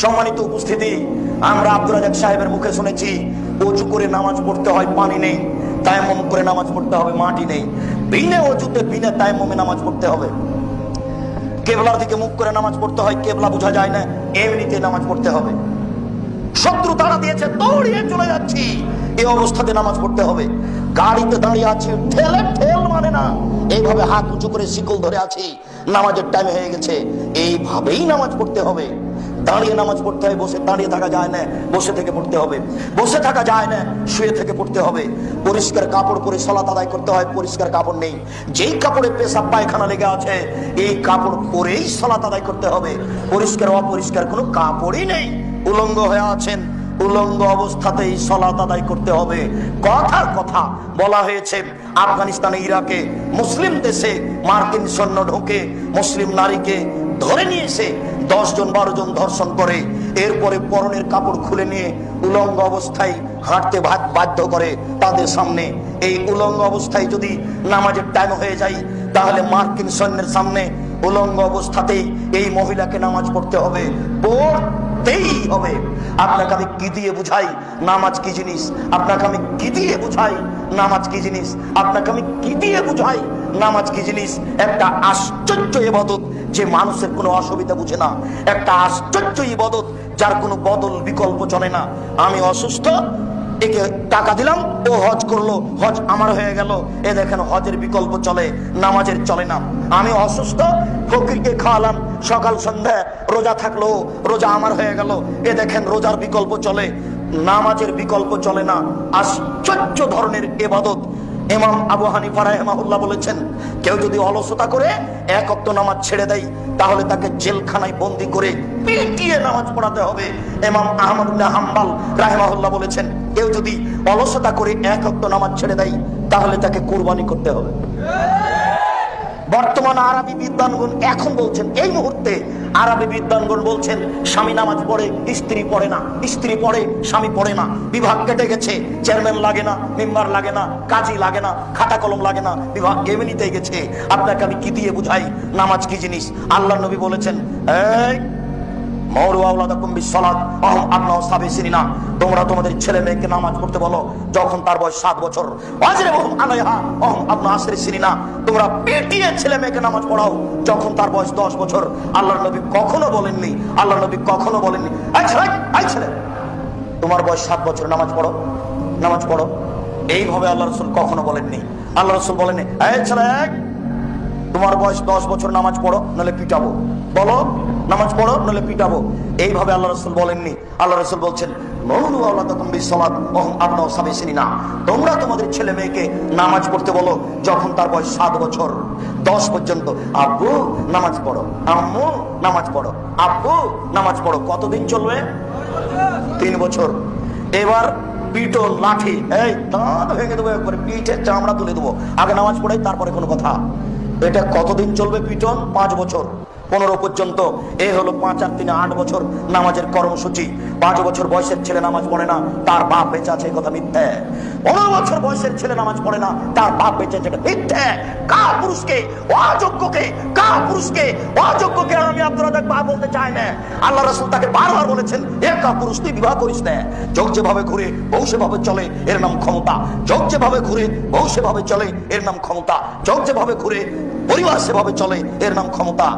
সম্মানিত উপস্থিতি, আমরা আব্দুল রাজাক সাহেবের মুখে শুনেছি, অজু করে নামাজ পড়তে হয়, পানি নেই তাই তায়াম্মম করে নামাজ পড়তে হবে, মাটি নেই। বিনে অজুতে, বিনা তায়াম্মমে নামাজ পড়তে হবে। কেবলার দিকে মুখ করে নামাজ পড়তে হয়, কেবলা বোঝা যায় না, এমনিতে নামাজ পড়তে হবে। শত্রু তারা দিয়েছে, দৌড়িয়ে চলে যাচ্ছি এই অবস্থাতে নামাজ পড়তে হবে। গাড়িতে দাঁড়িয়ে আছে। ঠেলে ঠেল মানে না। এইভাবে হাত উঁচু করে শিকল ধরে আছি। নামাজের টাইম হয়ে গেছে। এইভাবেই নামাজ পড়তে হবে। দাঁড়িয়ে নামাজ পড়তে হয়, বসে দাঁড়িয়ে থাকা যায় না। বসে থেকে পড়তে হবে। বসে থাকা যায় না, শুয়ে থেকে পড়তে হবে। পরিষ্কার কাপড় পরে সলাত আদায় করতে হয়, পরিষ্কার কাপড় নেই। যেই কাপড়ে পেশাব, পায়খানা লেগে আছে, এই কাপড় পরেই সলাত আদায় করতে হবে। পরিষ্কার, অপরিষ্কার কোনো কাপড়ই নেই। উলঙ্গ হয়ে আছেন। উলঙ্গ অবস্থাতেই সলাত আদায় করতে হবে। কথার কথা বলা হয়েছে, আফগানিস্তানে ইরাকে মুসলিম দেশে মার্কিন সৈন্য ঢোকে, মুসলিম নারীকে ধরে নিয়ে এসে দশজন বারো জন ধর্ষণ করে, এরপরে পরনের কাপড় খুলে নিয়ে উলঙ্গ অবস্থায় হাঁটতে বাধ্য করে তাদের সামনে। এই উলঙ্গ অবস্থায় যদি নামাজের টাইম হয়ে যায়, তাহলে মার্কিন সৈন্যের সামনে উলঙ্গ অবস্থাতেই এই মহিলাকে নামাজ পড়তে হবে। পড়তেই হবে। আপনাকে আমি কি দিয়ে বুঝাই? নামাজ কি জিনিস? আপনাকে আমি কি দিয়ে বুঝাই? নামাজ কি জিনিস? আপনাকে আমি কি দিয়ে বুঝাই? নামাজ কি জিনিস? একটা আশ্চর্য ইবাদত যে মানুষের কোনো অসুবিধা বুঝে না। একটা আশ্চর্য ইবাদত যার কোনো বদল বিকল্প চলে না। আমি অসুস্থ একে টাকা দিলাম, ও হজ করল, হজ আমার হয়ে গেল। এ দেখেন, হজের বিকল্প চলে, নামাজের চলে না। আমি অসুস্থ, ফকিরকে খাওয়ালাম, সকাল সন্ধ্যা রোজা থাকল, রোজা আমার হয়ে গেল। এ দেখেন, রোজার বিকল্প চলে, নামাজের বিকল্প চলে না। আশ্চর্য ধরনের এবাদত। ইমাম আবু হানিফা রাহমাহুল্লাহ বলেছেন, কেউ যদি অলসতা করে এক অক্ত নামাজ ছেড়ে দেয়, তাহলে তাকে জেলখানায় বন্দি করে পিটিয়ে নামাজ পড়াতে হবে। ইমাম আহমদুল্লাহ হাম্বাল রাহমাহুল্লাহ বলেছেন, কেউ যদি অলসতা করে এক অক্ত নামাজ ছেড়ে দেয়, তাহলে তাকে কুরবানি করতে হবে। বর্তমান আরবি বিদ্বানগণ এখন বলছেন, এই মুহূর্তে আরবি বিদ্বানগণ বলছেন, স্বামী নামাজ পড়ে, স্ত্রী পড়ে না, স্ত্রী পড়ে, স্বামী পড়ে না। বিভাগ কেটে গেছে, চেয়ারম্যান লাগে না, মেম্বার লাগে না, কাজী লাগে না, খাতা কলম লাগে না, বিভাগ এমনিতে গেছে। আপনাকে আমি কি দিয়ে বুঝাই? নামাজ কি জিনিস? আল্লাহ নবী বলেছেন, এই তোমরা তোমাদের ছেলে মেয়েকে নামাজ পড়তে বলো, যখন তার বয়স সাত বছর। তোমরা পেটিয়ে ছেলে মেয়েকে নামাজ পড়াও, যখন তার বয়স দশ বছর। আল্লাহ নবী কখনো বলেননি আল্লাহ নবী কখনো বলেননি তোমার বয়স সাত বছর, নামাজ পড়ো নামাজ পড়ো। এইভাবে আল্লাহ রসুল কখনো বলেননি। আল্লাহ রসুল বলেননি, এই ছেলে তোমার বয়স দশ বছর নামাজ পড়ো, নাহলে পিটাবো। বলো, নামাজ পড়ো, নাহলে পিটাবো। এইভাবে আল্লাহ রসুল বলেননি। আল্লাহ রসুল বলছেন ছেলে মেয়েকে নামাজ পড়তে যখন তার বয়স সাত বছর। দশ পর্যন্ত, আব্বু, নামাজ পড়ো। আম্মু, নামাজ পড়ো। আব্বু, নামাজ পড়ো। কতদিন চলবে? তিন বছর। এবার পিটন লাঠি, এই দাঁত ভেঙে দেবো পিঠে চামড়া তুলে দেবো। আগে নামাজ পড়াই, তারপরে কোনো কথা। এটা কতদিন চলবে পিটন? পাঁচ বছর। পনেরো পর্যন্ত। এ হলো পাঁচ আর তিনে আট বছর নামাজের কর্মসূচি। পাঁচ বছর বয়সের ছেলে নামাজ পড়ে না, তার বাপ বেঁচে আছে কথা মিথ্যে। পনেরো বছর বয়সের ছেলে নামাজ পড়ে না, তার বাপ বেঁচে আছে মিথ্যে। কা পুরুষকে, অযোগ্যকে কা পুরুষকে, অযোগ্যকে আমি আব্দুল বা বলতে চাই না। আল্লাহ রসুল তাকে বারবার বলেছেন, এ কা পুরুষ, তুই বিবাহ করিস না। যোগ যেভাবে ঘুরে, বউ সেভাবে চলে, এর নাম ক্ষমতা। যোগ যেভাবে ঘুরে, বউ সেভাবে চলে, এর নাম ক্ষমতা। যোগ যেভাবে ঘুরে পরিবার সেভাবে চলে এর নাম ক্ষমতা।